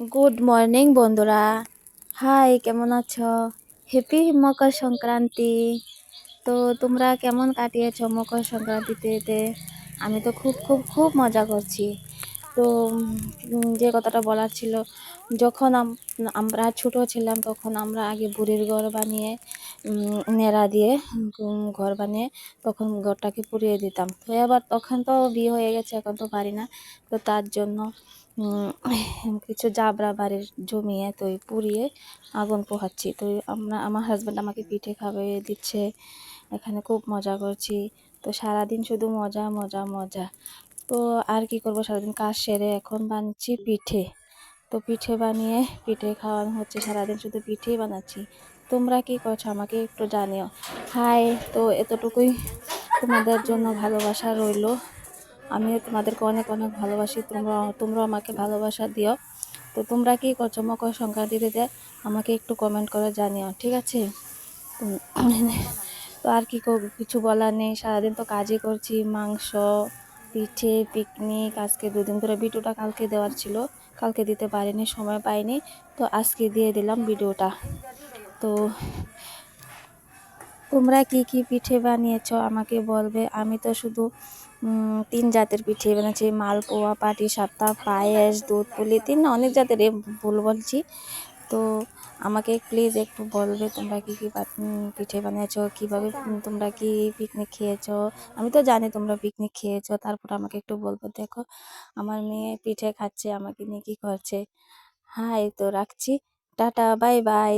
Good morning বন্ধুরা। High কেমন আছো? হ্যাপি মকর সংক্রান্তি। তো তোমরা কেমন কাটিয়েছ মকর সংক্রান্তিতে? আমি তো খুব খুব খুব মজা করছি। তো যে কথাটা বলার ছিল, যখন আমরা ছোট ছিলাম, তখন আমরা আগে বুড়ির ঘর বানিয়ে নেড়া দিয়ে ঘর বানিয়ে তখন ঘরটাকে পুড়িয়ে দিতাম। তো এবার তখন তো বিয়ে হয়ে গেছে, এখন তো পারি না। তো তার জন্য কিছু জাবরা বাড়ির জমিয়ে তো পুড়িয়ে আগুন পোহাচ্ছি। তো আমরা, আমার হাজব্যান্ড আমাকে পিঠে খাইয়ে দিচ্ছে, এখানে খুব মজা করছি। তো সারাদিন শুধু মজা মজা মজা। তো আর কি করব? সারাদিন কাজ সেরে এখন বানাচ্ছি পিঠে। তো পিঠে বানিয়ে, পিঠে খাওয়ানো হচ্ছে। সারাদিন শুধু পিঠেই বানাচ্ছি। তোমরা কি করছ? আমাকে একটু জানিও। হাই, তো এতটুকুই তোমাদের জন্য ভালোবাসা রইল। আমিও তোমাদেরকে অনেক অনেক ভালোবাসি। তোমরা তোমরা আমাকে ভালোবাসা দিও। তো তোমরা কি করছ? মকর সংক্রান্তিতে আমাকে একটু কমেন্ট করে জানিও, ঠিক আছে? তো আর কি কিছু বলার নেই। সারাদিন তো কাজই করছি। মাংস, পিঠে পিকনিক আজকে দুদিন ধরে ভিডিওটা কালকে দেওয়ার ছিল। কালকে দিতে পারিনি, সময় পাইনি। তো আজকে দিয়ে দিলাম ভিডিওটা। তো তোমরা কি কি পিঠে বানিয়েছ? আমাকে বলবে। আমি তো শুধু তিন জাতের পিঠে বানিয়েছি। মালপোয়া, পাটি সাপটা, পায়েস, দুধ, পুলি, তিন অনেক জাতের ভুল বলছি। তো আমাকে প্লিজ একটু বলবে তোমরা কি কি পিঠে বানিয়েছো? কীভাবে তোমরা কি পিকনিক খেয়েছো? আমি তো জানি তোমরা পিকনিক খেয়েছো। তারপর আমাকে একটু বলব। দেখো, আমার মেয়ে পিঠে খাচ্ছে, আমাকে নিয়ে কী করছে? হাই, তো রাখছি। Tata bye bye